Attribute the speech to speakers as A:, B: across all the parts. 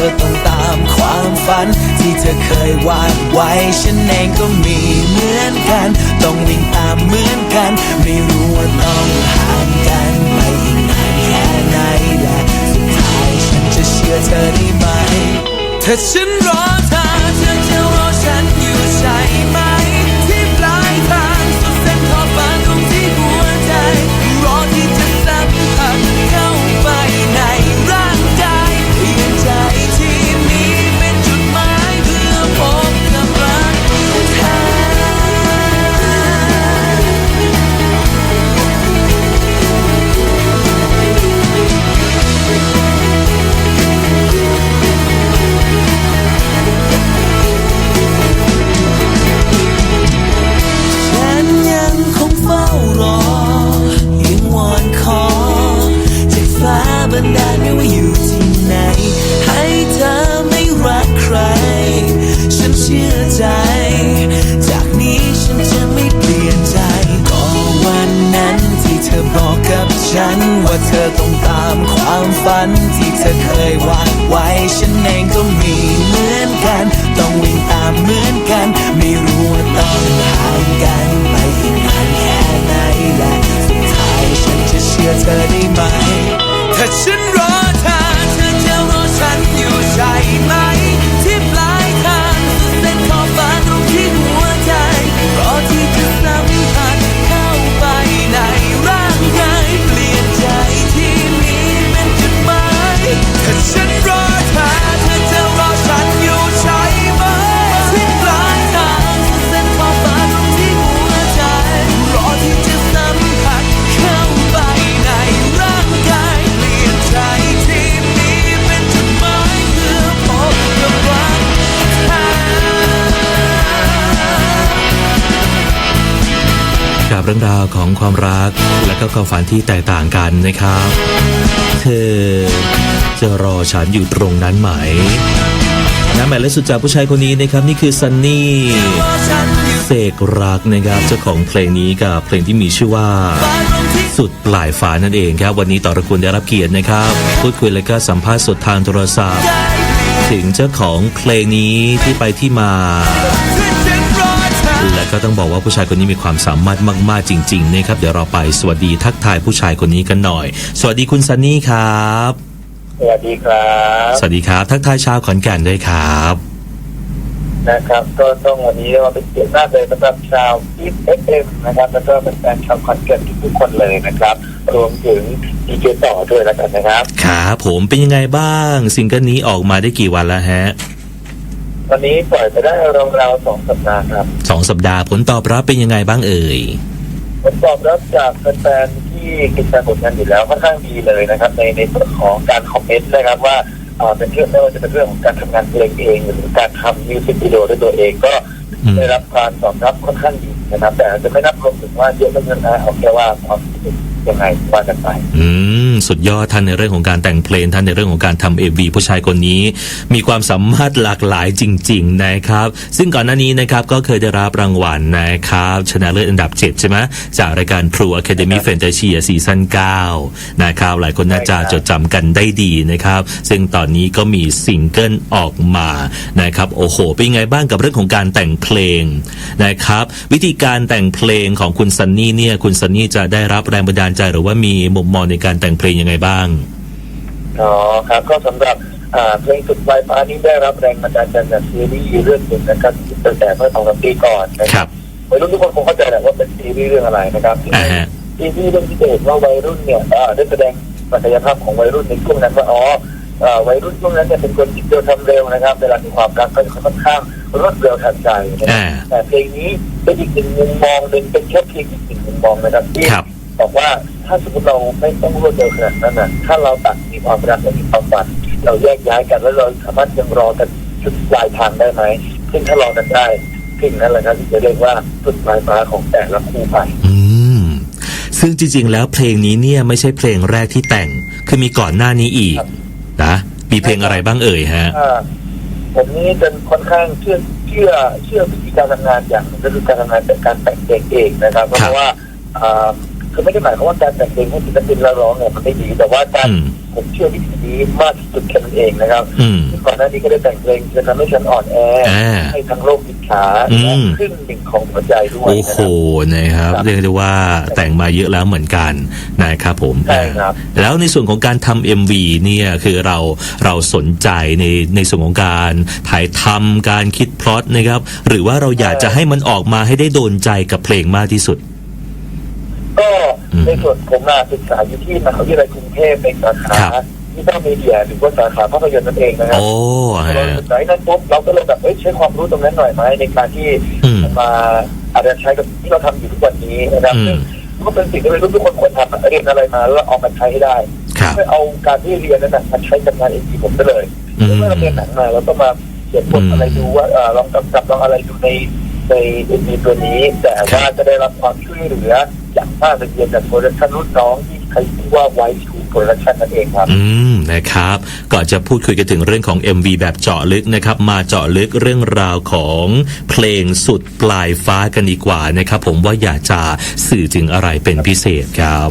A: เธอต้องตามความฝัน ที่เธอเคยวาดไว้ ฉันเองก็มีเหมือนกัน ต้องวิ่งตามเหมือนกัน ไม่รู้ว่าต้องห่างกันไปอีกนานแค่ไหนและสุดท้ายฉันจะเชื่อเธอได้ไหม ถ้าฉันรอเธอ ฝันที่เธอเคยวาดไว้ ฉันเองก็มีเหมือนกัน ต้องวิ่งตามเหมือนกัน ไม่รู้ว่าต้องห่างกันไปอีกนานแค่ไหนและสุดท้ายฉันจะเชื่อเธอได้ไหม ถ้าฉันรอ
B: กับเรื่องราวของความรัก และก็ความฝันที่แตกต่างกันนะครับ เธอจะรอฉันอยู่ตรงนั้นไหมนะหมายเลขสุดจากผู้ชายคนนี้นะครับ นี่คือซันนี่เสกรักนะครับเจ้าของเพลงนี้กับเพลงที่มีชื่อว่า สุดปลายฟ้านั่นเองครับ วันนี้ต่อระคุณได้รับเกียรตินะครับ พูดคุยและก็สัมภาษณ์สดทางโทรศัพท์ ถึงเจ้าของเพลงนี้ที่ไปที่มา และก็ต้องบอกว่าผู้ชายคนนี้มีความสามารถมากๆจริงๆนะครับเดี๋ยวเราไปสวัสดีทักทายผู้ชายคนนี้กันหน่อย สวัสดีคุณซันนี่ครับ
C: สวัสดีครับ
B: สวัสดีครับ ทักทายชาวขอนแก่นด้วยครับ
C: นะครับ ก็ต้องวันนี้เราเป็นเกียรติมากเลยสำหรับชาวอีฟเอฟเอ็มนะครับแล้วก็เป็นแฟนชาวคอนเสิร์ตทุกๆคนเลยนะครับ รวมถึงดีเจต่อด้วยแล้วกันนะครับ
B: ครับผมเป็นยังไงบ้างซิงเกิลนี้ออกมาได้กี่วันแล้วฮะ
C: วันนี้ปล่อยไปได้ราวๆสองสัปดาห์ครับ
B: สองสัปดาห์ผลตอบรับเป็นยังไงบ้างเอ่ย
C: ผลตอบรับจากแฟนๆที่ติดตามผลงานอยู่แล้วค่อนข้างดีเลยนะครับ ในในส่วนของการคอมเมนต์นะครับว่าอ่าเป็นเรื่องไม่ว่าจะเป็นเรื่องของการทำงานเพลงเอง หรือการทำมิวสิกวิดีโอด้วยตัวเองก็
B: อืม
C: ได้รับการตอบรับค่อนข้างดีนะครับ แต่อาจจะไม่นับรวมถึงว่าเยอะไม่เยอะนะเอาแค่ว่าความรู้สึก ยังไงว่ากันไป
B: อืมสุดยอดท่านในเรื่องของการแต่งเพลงท่านในเรื่องของการทำเอวีผู้ชายคนนี้ มีความสามารถหลากหลายจริง ๆ นะครับ ซึ่งก่อนหน้านี้นะครับก็เคยได้รับรางวัลนะครับ ชนะเลิศอันดับ 7 ใช่ไหมจากรายการ True Academy Fantasy ซีซั่น9นะครับหลายคนน่าจะจดจำกันได้ดีนะครับ ซึ่งตอนนี้ก็มีซิงเกิลออกมานะครับโอ้โห เป็นยังไงบ้างกับเรื่องของการแต่งเพลงนะครับ วิธีการแต่งเพลงของคุณซันนี่เนี่ยคุณซันนี่จะได้รับแรงบันดาลใจหรือว่ามีมุมมองในการแต่งเพลงยังไงบ้าง
C: อ๋อครับก็สำหรับอ่าเพลงสุดปลายฟ้านี้ได้รับแรงบันดาลใจจากซีรีส์เรื่องหนึ่งนะครับตั้งแต่เมื่อสองสามปีก่อนนะ
B: ค
C: ค
B: รั
C: รับบวัยรุ่นทุกคนคงเข้าใจแหละว่าเป็นซีรีส์เรื่องอะไรนะครับ
B: อ่าฮะ
C: ซีรีส์เรื่องที่จะเห็นว่าวัยรุ่นเนี่ยอ่าได้แสดงศักยภาพของวัยรุ่นในช่วงนั้นว่าอ๋ออ่าวัยรุ่นช่วงนั้นเนี่ยเป็นคนคิดเร็วทำเร็วนะครับเวลามีความรักก็จะค่อนข้างรวดเร็วทันใจนะครับ
B: อ่า
C: แต่เพลงนี้เป็นอีกหนึ่งมุมมองหนึ่งเป็นแค่เพียงอีกหนึ่งมุมมองนะครับที่
B: ครั บ
C: บอกว่าถ้าสมมติเราไม่ต้องรวดเร็วขนาดนั้นนะถ้าเราตัดมีความรักและมีความฝันเราแยกย้ายกันแล้วเราสามารถยังรอกันจุดปลายทางได้ไหมซึ่งถ้ารอกันได้สิ่งนั้นแหละครับที่จะเรียกว่าจุดปลายฟ้าของแต่ละคู่ไป
B: อืมซึ่งจริง ๆ แล้วเพลงนี้เนี่ยไม่ใช่เพลงแรกที่แต่ง คือมีก่อนหน้านี้อีก
C: ครับ
B: นะมีเพลงอะไรบ้างเอ่ยฮะ
C: อ่าผมนี่เป็นค่อนข้างเชื่อเชื่อเชื่อวิธีการทำงานอย่างหนึ่งก็คือการทำงานเป็นการแต่งเพลงเองนะครับ เพ
B: ครับ
C: ราะว่าอ่า คือไม่ได้หมายความว่าการแต่งเพลงให้ศิลปินแล้วร้องเนี่ยมันไม่ดี แต่ว่าการ
B: อืม
C: ผมเชื่อวิธีนี้มากที่สุดแค่นั้นเองนะครับ
B: อืม
C: ก่อนหน้านี้ก็ได้แต่งเพลงจะทำให้ฉันอ่อนแอ
B: อ่า
C: ให้ทั้งโลกอิจฉา
B: อื
C: และ
B: ม
C: ครึ่งหนึ่งของหัวใจด้วย
B: โอ้โห
C: นะครับ
B: นะครับ
C: ครับ
B: เรียกได้ว่าแต่งมาเยอะแล้วเหมือนกันนะครับผม
C: ใช่ครับ
B: แล้วในส่วนของการทำ MV เนี่ยคือเราเราสนใจในในส่วนของการถ่ายทำการคิดพล็อตนะครับหรือว่าเราอยากจะให้มันออกมาให้ได้โดนใจกับเพลงมากที่สุด
C: ก็
B: อืม
C: ในส่วนผมมาศึกษาอยู่ที่มหาวิทยาลัยกรุงเทพเป็นสาขา
B: ครับ
C: ที่ต้องมีเดียหรือว่าสาขาภาพยนตร์นั่นเองนะครับ
B: โอ้
C: เรา
B: ฮะ
C: ศึกษาที่นั่นปุ๊บเราก็เลยแบบเอ้ยใช้ความรู้ตรงนั้นหน่อยไหมในการที่
B: อืม
C: มาอาจจะใช้กับที่เราทำอยู่ทุกวันนี้นะครับ
B: อืม
C: ซึ่งก็เป็นสิ่งที่ทุกคนควรทำอะเรียนอะไรมาแล้วเอามาใช้ให้ได้
B: ครับ
C: ไม่เอาการที่เรียนนั้นนะมาใช้กับงานเองผมไปเลย
B: อืม
C: เมื่อเราเรียนหนังมาเราก็มาเขียนบท
B: อืม
C: อะไรดูว่าเอ่อลองกำกับลองอะไรดูในในเอ็นดีตัวนี้ แต่ว่าจะได้รับความช่วยเหลือ อย่างมากเลยเรียนจากโปรดักชันรุ่นน้องที่ใครชื่อว่าไวทูโปรดักชันนั่นเองครับ
B: อืมนะครับก่อนจะพูดคุยกันถึงเรื่องของ MV แบบเจาะลึกนะครับ มาเจาะลึกเรื่องราวของเพลงสุดปลายฟ้ากันดีกว่านะครับ ผมว่าอยากจะสื่อถึงอะไรเป็นพิเศษครับ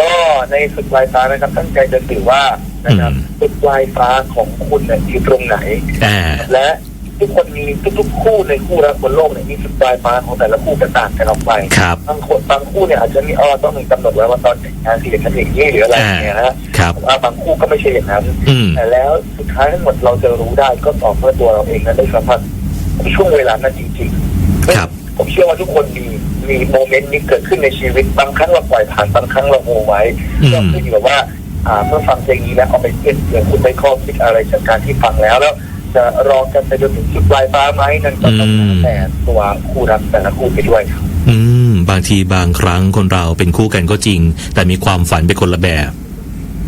C: ก็ในสุดปลายฟ้านะครับตั้งใจจะสื่อว่านะครับ
B: อืม
C: สุดปลายฟ้าของคุณเนี่ยอยู่ตรงไหน
B: อ่า
C: และ ทุกคนมีทุกๆคู่ในคู่รักบนโลกเนี่ยมีสุดปลายฟ้าของแต่ละคู่จะต่างกันออกไป
B: ครับ
C: บางคนบางคู่เนี่ยอาจจะมีอ้อต้องมีกำหนดไว้ว่าตอนแต่งงานสิอย่างนั้นอย่างนี้หรืออะไรอย่างเงี้ยนะฮะ
B: ครับ
C: ว่าบางคู่ก็ไม่ใช่อย่างนั้น
B: อืม
C: แต่แล้วสุดท้ายทั้งหมดเราจะรู้ได้ก็ต่อเมื่อตัวเราเองนั้นได้สัมผัสช่วงเวลานั้นจริงๆ
B: ครับ
C: ผมเชื่อว่าทุกคนมีมีโมเมนต์นี้เกิดขึ้นในชีวิต บางครั้งเราปล่อยผ่านบางครั้งเราโมไว้
B: อืม
C: ก็ขึ้นอยู่กับว่า อ่าเมื่อฟังเพลงนี้แล้วเอาไปเก็บเผื่อคุณได้ข้อคิดอะไรจากการที่ฟังแล้วแล้ว จะรอกันไปจนถึงจุดปลายฟ้าไหมนั่นก็ต้องแล้วแต่ตัวคู่รักแต่ละคู่ไปด้วยครับ
B: อืม บางทีบางครั้งคนเราเป็นคู่กันก็จริง แต่มีความฝันเป็นคนละแบบ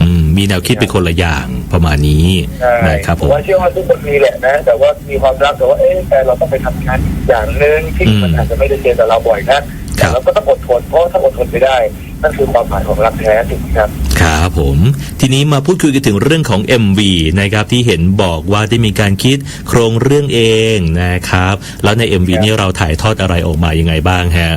B: อืม มีแนวคิดเป็นคนละอย่างประมาณนี้
C: ใช่
B: นะครับ
C: ผ
B: ผมม
C: ว่าเชื่อว่าทุกคนมีแหละนะ แต่ว่ามีความรักแต่ว่าเอ๊ะแต่เราต้องไปทำงานอีกอย่างหนึ่งที่
B: อืม
C: มันอาจจะไม่ได้เจอกับเราบ่อยนะแต่เราก็ต้องอดทนเพราะถ้าอดทนไปได้ นั่นคือความหมายของรักแท้ถูกไหมครับ
B: ครับผม ทีนี้มาพูดคุยกันถึงเรื่องของ MV นะครับที่เห็นบอกว่าได้มีการคิดโครงเรื่องเองนะครับ แล้วใน MV
C: ครับ
B: นี้เราถ่ายทอดอะไรออกมายังไงบ้างฮะ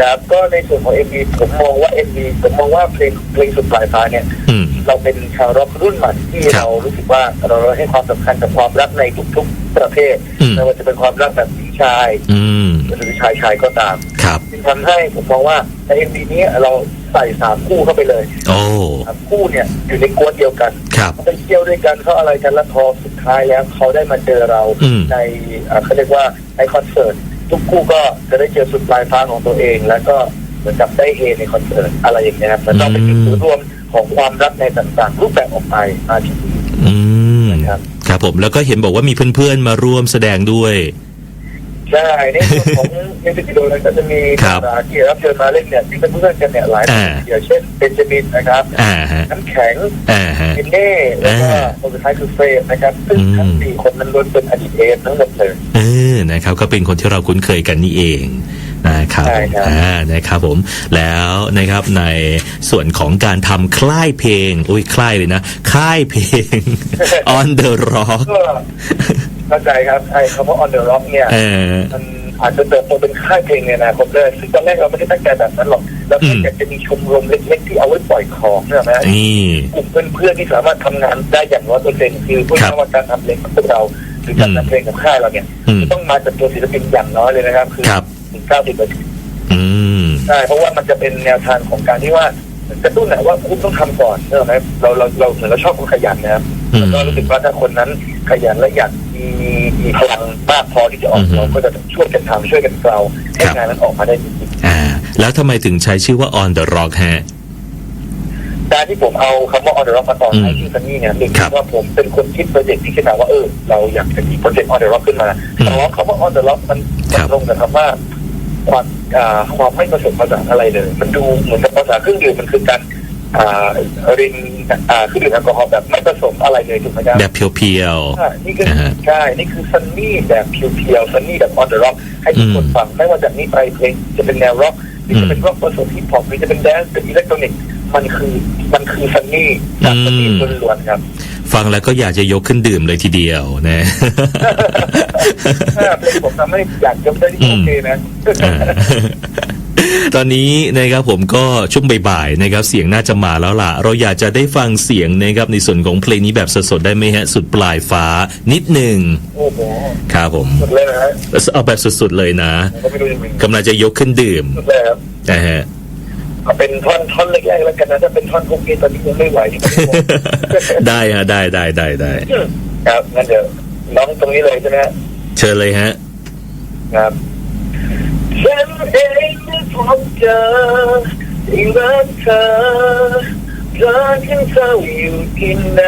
C: ครับก็ในส่วนของ MV ผมมองว่า MV ผมมองว่าเพลงเพลงสุดปลายฟ้าเนี่ย
B: อืม
C: เราเป็นชาวร็อกรุ่นใหม่ที่
B: ครับ
C: เรารู้สึกว่าเราให้ความสำคัญกับความรักในทุกๆประเภท
B: อืม
C: ไม่ว่าจะเป็นความรักแบบหญิง ชาย
B: อืม
C: หรือชายชายก็ตาม
B: ครับ
C: จึงทำให้ผมมองว่าใน MV นี้เราใส่สามคู่เข้าไปเลย
B: โอ้
C: สามคู่เนี่ยอยู่ในกวนเดียวกัน
B: ครับ
C: เขาไปเที่ยวด้วยกันเขาอะไรกันแล้วพอสุดท้ายแล้วเขาได้มาเจอเรา
B: อืม
C: ในเอ่อเขาเรียกว่าในคอนเสิร์ตทุกคู่ก็จะได้เจอสุดปลายฟ้าของตัวเอง แล้วก็เหมือนกับได้เฮในคอนเสิร์ตอะไรอย่างเงี้ยครับแล้วก็เป็นจุดศูนย์รวมของความรักในต่างๆ รูปแบบออกไปมาที่นี่
B: อืม
C: นะครับ
B: ครับผมแล้วก็เห็นบอกว่ามีเพื่อนๆมาร่วมแสดงด้วย
C: ใช่ในส่วนของมิวสิกวิดีโอนั้นก็จะมี
B: ครับ
C: ดาราที่รับเชิญมาเล่นเนี่ยที่เป็นเพื่อนกันเนี่ยหลายคน
B: อ่า
C: เดียวเช่นเบนจามินนะครับ
B: อ่าฮะ
C: น้ำแข็ง
B: อ่าฮะ
C: เอนเน่แล้วก็
B: อ่า
C: คนสุดท้ายคือเฟรมนะครับซึ่งทั้ง
B: อืม
C: สี่คนนั้นล้วนเป็นอดีตเอฟทั้งหมดเลย
B: เออนะครับก็เป็นคนที่เราคุ้นเคยกันนี่เองนะครับ
C: ใช่ครับ
B: อ่านะครับผมแล้วนะครับในส่วนของการทำคล้ายเพลง อุ้ยคล้ายเลยนะ ค่ายเพลง on the rock
C: ก็ เข้าใจครับไอ้คำว่า on the rock เนี่ย
B: เออ
C: มันอาจจะเติบโตเป็นค่ายเพลงในอนาคตเลยซึ่งตอนแรกเราไม่ได้ตั้งใจแบบนั้นหรอกเราแค่
B: อืม
C: อยากจะมีชมรมเล็กๆที่เอาไว้ปล่อยของเนี่ยนะ
B: นี่
C: กลุ่มเพื่อนๆที่สามารถทำงานได้อย่างร้อยเปอร์เซ็นต์คือพวก
B: ครับ
C: นวัตการทำเพลงของพวกเราหรือการ
B: อืม
C: ทำเพลงกับค่ายเราเนี่ย
B: อืม
C: ต้องมาจากตัวศิลปินอย่างน้อยเลยนะครับ คือ
B: ครับ
C: ถึงเก้าสิบเปอร์เซ็นต์
B: อืม
C: ใช่เพราะว่ามันจะเป็นแนวทางของการที่ว่ากระตุ้นนะว่าคุณต้องทำก่อนใช่ไหมเราเราเราเหมือนเราชอบคนขยันนะครับ
B: อืม
C: แล้วก็รู้สึกว่าถ้าคนนั้นขยันและอยาก มีมีพลังมากพอที่จะออก
B: อืม
C: เราก็จะช่วยกันทำช่วยกันเกลาให้
B: ครับ
C: งานนั้นออกมาได้จริง
B: อ่า แล้วทำไมถึงใช้ชื่อว่า on the rock ฮะ
C: ๆการที่ผมเอาคำว่า on the rock มาต่อ
B: อืม
C: ท้ายชื่อซันนี่เนี่ยหนึ่ง
B: ครับ
C: ว่าผมเป็นคนคิดโปรเจกต์ที่คิดมาว่าเออเราอยากจะมีโปรเจกต์ on the rock ขึ้นมา
B: อืม
C: แต่ว่าคำว่า on the rock มัน
B: ครั
C: มัน
B: บ
C: ตรงกับคำว่าความอ่าความไม่ผสมผสานอะไรเลย มันดูเหมือนกับภาษาเครื่องดื่มมันคือการอ่า รินอ่าเครื่องดื่มแอลกอฮอล์แบบไม่ผสมอะไรเลยถูกไหมครับ
B: แบบเพียว
C: ใช่นี่คือ
B: นะฮะ
C: ใช่นี่คือซันนี่แบบเพียวๆซันนี่แบบออนเดอะร็อกให้ทุกคน
B: อืม
C: ฟังไม่ว่าจากนี้ไปเพลงจะเป็นแนวร็อกหรือจะเป็นร็อกผสมฮิปฮอปหรือจะเป็นแดนซ์หรืออิเล็กทรอนิกส์มันคือมันคือซันนี่จากซันนี่ล้วนๆครับ
B: ๆฟังแล้วก็อยากจะยกขึ้นดื่มเลยทีเดียวนะ
C: ถ้าเพลงผมทำให้อยากยกได้ที่โอเคนะ
B: อ่า ตอนนี้นะครับผมก็ช่วงบ่ายๆนะครับเสียงน่าจะมาแล้วล่ะ เราอยากจะได้ฟังเสียงนะครับในส่วนของเพลงนี้แบบสดๆได้ไหมฮะ สุดปลายฟ้านิดหนึ่ง
C: โอ้โห
B: ครับผม
C: สุดเลยนะฮะ
B: เอาแบบสุดๆเลยนะ
C: ผมก็ไม่รู้จะเป็น
B: กำลังจะยกขึ้นดื่ม
C: สุดเลยครับ
B: นะฮะ
C: เอาเป็นท่อนท่อนแรกๆแล้วกันนะถ้าเป็นท่อนพวกนี้ตอนนี้ยังไม่ไหว
B: ได้ฮะได้ได้ได้ได้
C: ครับงั้นเดี๋ยวร้องตรงนี้เลยใช่ไหมฮะ
B: เชิญเลยฮะ
C: ครับฉันเองได้ พบเจอได้รักเธอเธอฉันเศร้าอยู่ที่ไหน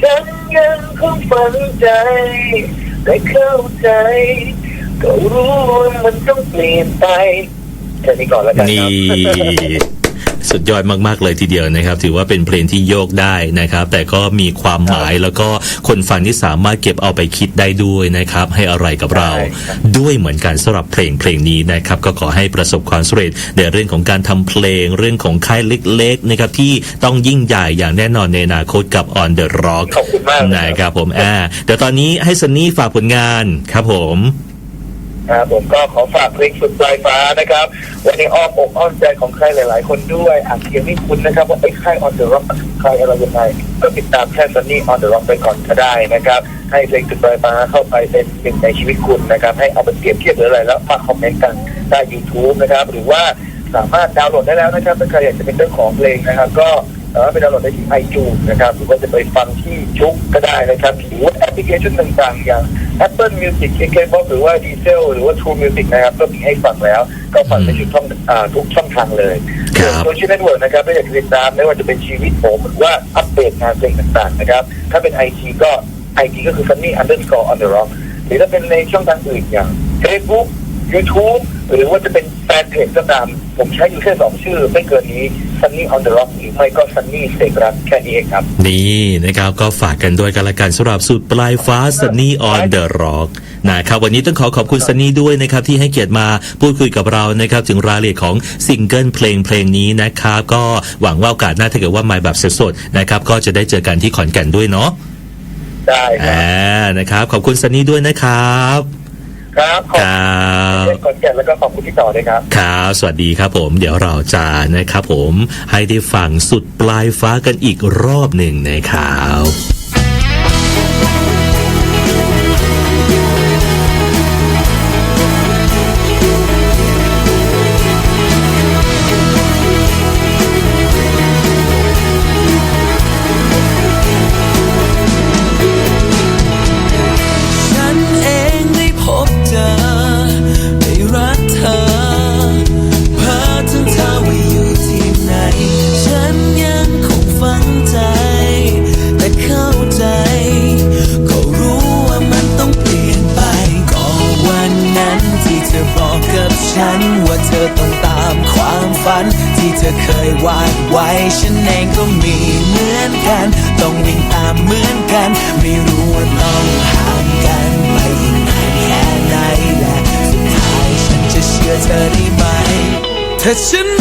C: ฉันยังคงฝังใจได้เข้าใจ ก็รู้ว่ามันต้องเปลี่ยนไปแค่นี้ก่อนแล้วกันครับ
B: สุดยอดมากๆเลยทีเดียวนะครับ ถือว่าเป็นเพลงที่โยกได้นะครับ แต่ก็มีความหมายแล้วก็คนฟังที่สามารถเก็บเอาไปคิดได้ด้วยนะครับ ให้อะไรกับเรา
C: ใช่ครับ
B: ด้วยเหมือนกันสำหรับเพลงเพลงนี้นะครับ ก็ขอให้ประสบความสำเร็จในเรื่องของการทำเพลงเรื่องของค่ายเล็กๆนะครับที่ต้องยิ่งใหญ่อย่างแน่นอนในอนาคตกับ On the Rock
C: ขอบคุณมากเลย
B: นะครับผมอ่าเดี๋ยวตอนนี้ให้ซันนี่ฝากผลงานครับผม
C: ครับผมก็ขอฝากเพลงสุดปลายฟ้านะครับ วันนี้อ้อมอกอ้อมใจของใครหลาย ๆ คนด้วยอาจจะยังไม่คุ้นนะครับ ว่าไอ้ค่ายออนเดอะร็อกใครอะไรยังไงก็ติดตามแค่ซันนี่ออนเดอะร็อกไปก่อนก็ได้นะครับ ให้เพลงสุดปลายฟ้าเข้าไปเป็นหนึ่งในชีวิตคุณนะครับ ให้เอาไปเปรียบเทียบหรืออะไรแล้วมากคอมเมนต์กันได้ YouTube นะครับ หรือว่าสามารถดาวน์โหลดได้แล้วนะครับถ้าใครอยากจะเป็นเจ้าของเพลงนะครับ ก็ สามารถไปดาวน์โหลดได้ที่ไอจูนะครับหรือว่าจะไปฟังที่ชุกก็ได้นะครับหรือว่าแอปพลิเคชันต่างๆ อย่าง Apple Music KKBox หรือว่า Diesel หรือว่า True Music นะครับก็มีให้ฟังแล้ว ก็ฟังได้ทุกช่องอ่าทุกช่องทางเลย
B: ครับ
C: โซเชียลเน็ตเวิร์กนะครับถ้าอยากจะติดตามไม่ว่าจะเป็นชีวิตผมหรือว่าอัปเดตงานเพลงต่างๆนะครับถ้าเป็นไอทีก็ไอทีก็คือ Sunny underscore on the rock หรือถ้าเป็นในช่องทางอื่นอย่าง Facebook YouTube หรือว่าจะเป็นแฟนเพจก็ตาม ผมใช้อยู่แค่สองชื่อไม่เกินนี้ Sunny on the rock หรือไม่ก็ Sunny เสกรักแค่นี้เองครับ
B: นี่นะครับก็ฝากกันด้วยกันละกันสำหรับสุดปลายฟ้า Sunny on the Rock นะครับวันนี้ต้องขอขอบคุณ Sunny ด้วยนะครับที่ให้เกียรติมาพูดคุยกับเรานะครับถึงรายละเอียดของซิงเกิลเพลงเพลงนี้นะครับก็หวังว่าโอกาสหน้าถ้าเกิดว่ามาแบบสดๆนะครับก็จะได้เจอกันที่ขอนแก่นด้วยเนาะ
C: ได้ครั
B: อ่า
C: บ
B: นะครับขอบคุณ Sunny ด้วยนะครับ
C: ครับขอบ
B: ครับ
C: คุณขอนแก่นแล้วก็ขอบคุณที่ต่อด้วยครับ
B: ครับสวัสดีครับผม เดี๋ยวเราจะนะครับผมให้ได้ฟังสุดปลายฟ้ากันอีกรอบหนึ่งนะครับ
A: ฉันเองก็มีเหมือนกัน ต้องวิ่งตามเหมือนกัน ไม่รู้ว่าต้องห่างกันไปอีกนานแค่ไหนและสุดท้ายฉันจะเชื่อเธอได้ไหมถ้าฉัน